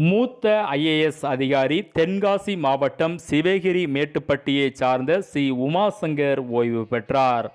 மூத்த ஐஏஎஸ் அதிகாரி தென்காசி மாவட்டம் சிவகிரி மேட்டுப்பட்டியைச் சார்ந்த சி உமாசங்கர் ஓய்வு பெற்றார்.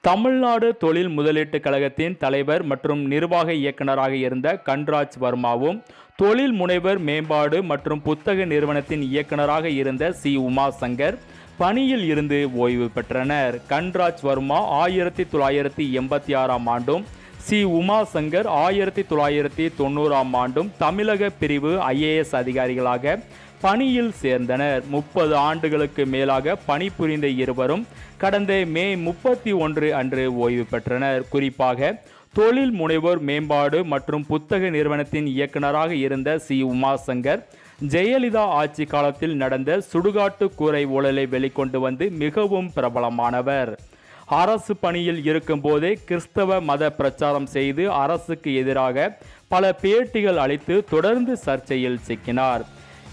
தமிழ்நாடு தொழில் முதலீட்டுக் கழகத்தின் தலைவர் மற்றும் நிர்வாக இயக்குநராக இருந்த கன்ராஜ் வர்மாவும் தொழில் முனைவர் மேம்பாடு மற்றும் புத்தக நிறுவனத்தின் இயக்குநராக இருந்த சி உமாசங்கர் பணியில் இருந்து ஓய்வு பெற்றனர். கன்ராஜ் வர்மா ஆயிரத்தி தொள்ளாயிரத்தி எண்பத்தி ஆறாம் ஆண்டும் சி. உமாசங்கர் ஆயிரத்தி தொள்ளாயிரத்தி தொண்ணூறாம் ஆண்டும் தமிழக பிரிவு ஐஏஎஸ் அதிகாரிகளாக பணியில் சேர்ந்தனர். முப்பது ஆண்டுகளுக்கு மேலாக பணிபுரிந்த இருவரும் கடந்த மே முப்பத்தி ஒன்று அன்று ஓய்வு பெற்றனர். குறிப்பாக தொழில் முனைவோர் மேம்பாடு மற்றும் புத்தக நிறுவனத்தின் இயக்குநராக இருந்த சி. உமாசங்கர் ஜெயலலிதா ஆட்சி காலத்தில் நடந்த சுடுகாட்டு கூரை ஊழலை வெளிக்கொண்டு வந்து மிகவும் பிரபலமானவர். அரசு பணியில் இருக்கும்போதே கிறிஸ்தவ மத பிரச்சாரம் செய்து அரசுக்கு எதிராக பல பேட்டிகள் அளித்து தொடர்ந்து சர்ச்சையில் சிக்கினார்.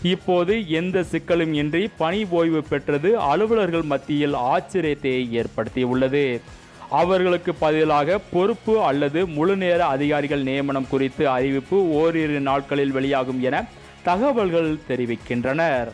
இப்போது எந்த சிக்கலும் இன்றி பணி ஓய்வு பெற்றது அலுவலர்கள் மத்தியில் ஆச்சரியத்தை ஏற்படுத்தியுள்ளது. அவர்களுக்கு பதிலாக பொறுப்பு அல்லது முழுநேர அதிகாரிகள் நியமனம் குறித்து அறிவிப்பு ஓரிரு நாட்களில் வெளியாகும் என தகவல்கள் தெரிவிக்கின்றனர்.